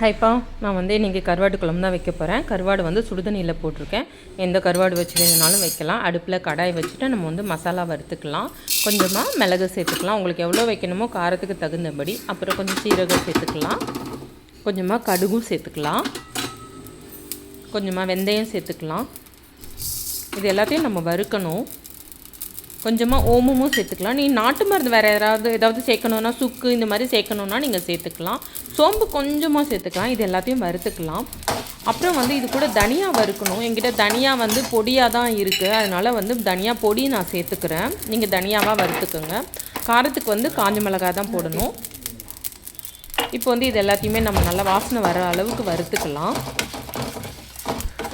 ஹைப்பா நான் வந்து இன்றைக்கி கருவாடு குழம்பு தான் வைக்க போகிறேன் கருவாடு வந்து சுடுதண்ணியில் போட்டிருக்கேன். எந்த கருவாடு வச்சு வேணுனாலும் வைக்கலாம். அடுப்பில் கடாய் வச்சுட்டு நம்ம வந்து மசாலா வறுத்துக்கலாம். கொஞ்சமாக மிளகு சேர்த்துக்கலாம். உங்களுக்கு எவ்வளோ வைக்கணுமோ காரத்துக்கு தகுந்தபடி. அப்புறம் கொஞ்சம் சீரகம் சேர்த்துக்கலாம். கொஞ்சமாக கடுகும் சேர்த்துக்கலாம். கொஞ்சமாக வெந்தயம் சேர்த்துக்கலாம். இது எல்லாத்தையும் நம்ம வறுக்கணும். கொஞ்சமாக ஓமமும் சேர்த்துக்கலாம். நீ நாட்டு மருந்து வேறு ஏதாவது ஏதாவது சேர்க்கணுன்னா சுக்கு இந்த மாதிரி சேர்க்கணுன்னா நீங்கள் சேர்த்துக்கலாம். சோம்பு கொஞ்சமாக சேர்த்துக்கலாம். இது எல்லாத்தையும் வறுத்துக்கலாம். அப்புறம் வந்து இது கூட தனியாக வறுக்கணும். எங்கிட்ட தனியாக வந்து பொடியாக தான் இருக்குது அதனால் வந்து தனியாக பொடி நான் சேர்த்துக்கிறேன். நீங்கள் தனியாவாக வறுத்துக்கோங்க. காரத்துக்கு வந்து காஞ்ச மிளகாய் தான் போடணும். இப்போ வந்து இது எல்லாத்தையுமே நம்ம நல்லா வாசனை வர அளவுக்கு வறுத்துக்கலாம்.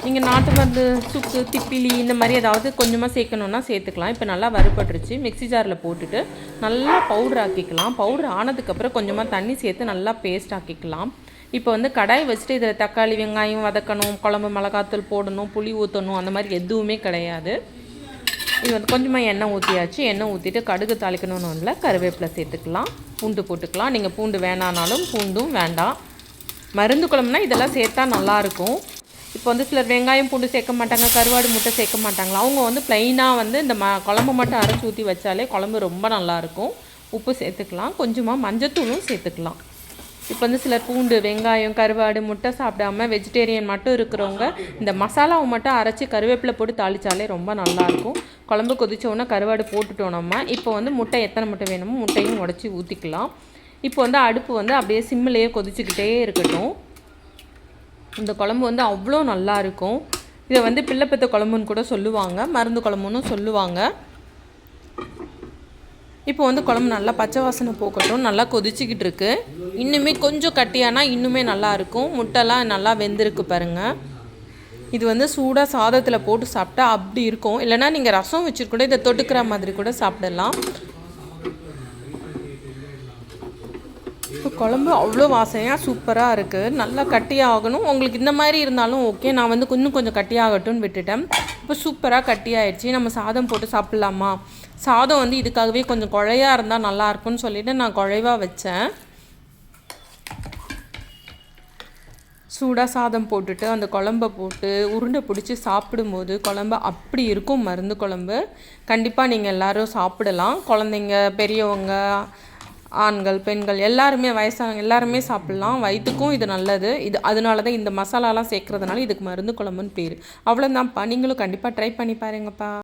நீங்கள் நாட்டு மருந்து சுக்கு திப்பிலி இந்த மாதிரி ஏதாவது கொஞ்சமாக சேர்க்கணுன்னா சேர்த்துக்கலாம். இப்போ நல்லா வறுபட்டுருச்சு. மிக்ஸி ஜாரில் போட்டுட்டு நல்லா பவுடர் ஆக்கிக்கலாம். பவுடர் ஆனதுக்கப்புறம் கொஞ்சமாக தண்ணி சேர்த்து நல்லா பேஸ்ட் ஆக்கிக்கலாம். இப்போ வந்து கடாய் வச்சுட்டு இதில் தக்காளி வெங்காயம் வதக்கணும். குழம்பு மிளகாத்தூள் போடணும். புளி ஊற்றணும் அந்த மாதிரி எதுவுமே கிடையாது. இது வந்து கொஞ்சமாக எண்ணெய் ஊற்றியாச்சு எண்ணெய் ஊற்றிட்டு கடுகு தாளிக்கணும்னு இல்லை கருவேப்பிலை சேர்த்துக்கலாம். பூண்டு போட்டுக்கலாம். நீங்கள் பூண்டு வேணானாலும் பூண்டும் வேண்டாம். மருந்து குழம்புனா இதெல்லாம் சேர்த்தா நல்லாயிருக்கும் இப்போ வந்து சிலர் வெங்காயம் பூண்டு சேர்க்க மாட்டாங்க கருவாடு முட்டை சேர்க்க மாட்டாங்களா? அவங்க வந்து ப்ளைனாக வந்து இந்த ம குழம்பு மட்டும் அரைச்சி ஊற்றி வச்சாலே குழம்பு ரொம்ப நல்லாயிருக்கும் உப்பு சேர்த்துக்கலாம். கொஞ்சமாக மஞ்சத்தூளும் சேர்த்துக்கலாம். இப்போ வந்து சிலர் பூண்டு வெங்காயம் கருவாடு முட்டை சாப்பிடாம வெஜிடேரியன் மட்டும் இருக்கிறவங்க இந்த மசாலாவை மட்டும் அரைச்சி கருவேப்பிலை போட்டு தாளித்தாலே ரொம்ப நல்லாயிருக்கும் குழம்பு கொதிச்ச கருவாடு போட்டுட்டோம் நம்ம. இப்போ வந்து முட்டை எத்தனை முட்டை வேணுமோ முட்டையும் உடச்சி ஊற்றிக்கலாம் இப்போ வந்து அடுப்பு வந்து அப்படியே சிம்மிலேயே கொதிச்சுக்கிட்டே இருக்கட்டும். இந்த குழம்பு வந்து அவ்வளோ நல்லா இருக்கும். இதை வந்து பிள்ளைப்பத்த குழம்புன்னு கூட சொல்லுவாங்க. மருந்து குழம்புன்னு சொல்லுவாங்க. இப்போ வந்து குழம்பு நல்லா பச்சை வாசனை போக்கட்டும் நல்லா கொதிச்சுக்கிட்டு இருக்கு. இன்னுமே கொஞ்சம் கட்டியானா இன்னுமே நல்லா இருக்கும். முட்டைலாம் நல்லா வெந்திருக்கு பாருங்க. இது வந்து சூடாக சாதத்தில் போட்டு சாப்பிட்டா அப்படி இருக்கும். இல்லைனா நீங்கள் ரசம் வச்சுருக்கூட இதை தொட்டுக்கிற மாதிரி கூட சாப்பிடலாம். இப்போ குழம்பு அவ்வளோ வாசனையாக சூப்பராக இருக்குது நல்லா கட்டியாகணும். உங்களுக்கு இந்த மாதிரி இருந்தாலும் ஓகே நான் வந்து இன்னும் கொஞ்சம் கட்டியாகட்டும்னு விட்டுட்டேன். இப்போ சூப்பராக கட்டியாயிடுச்சு. நம்ம சாதம் போட்டு சாப்பிட்லாமா? சாதம் வந்து இதுக்காகவே கொஞ்சம் குழையாக இருந்தால் நல்லாயிருக்கும்னு சொல்லிவிட்டு நான் குழைவாக வச்சேன். சூடாக சாதம் போட்டுட்டு அந்த குழம்ப போட்டு உருண்டை பிடிச்சி சாப்பிடும்போது குழம்பு அப்படி இருக்கும் மருந்து குழம்பு. கண்டிப்பாக நீங்கள் எல்லோரும் சாப்பிடலாம். குழந்தைங்க பெரியவங்க ஆண்கள் பெண்கள் எல்லாருமே வயசானவங்க எல்லாருமே சாப்பிட்லாம். வயிற்றுக்கும் இது நல்லது. இது அதனால தான் இந்த மசாலாலாம் சேர்க்குறதுனால இதுக்கு மருந்து குழம்புன்னு பேர். அவ்வளோதான்ப்பா நீங்களும் கண்டிப்பாக ட்ரை பண்ணி பாருங்கப்பா.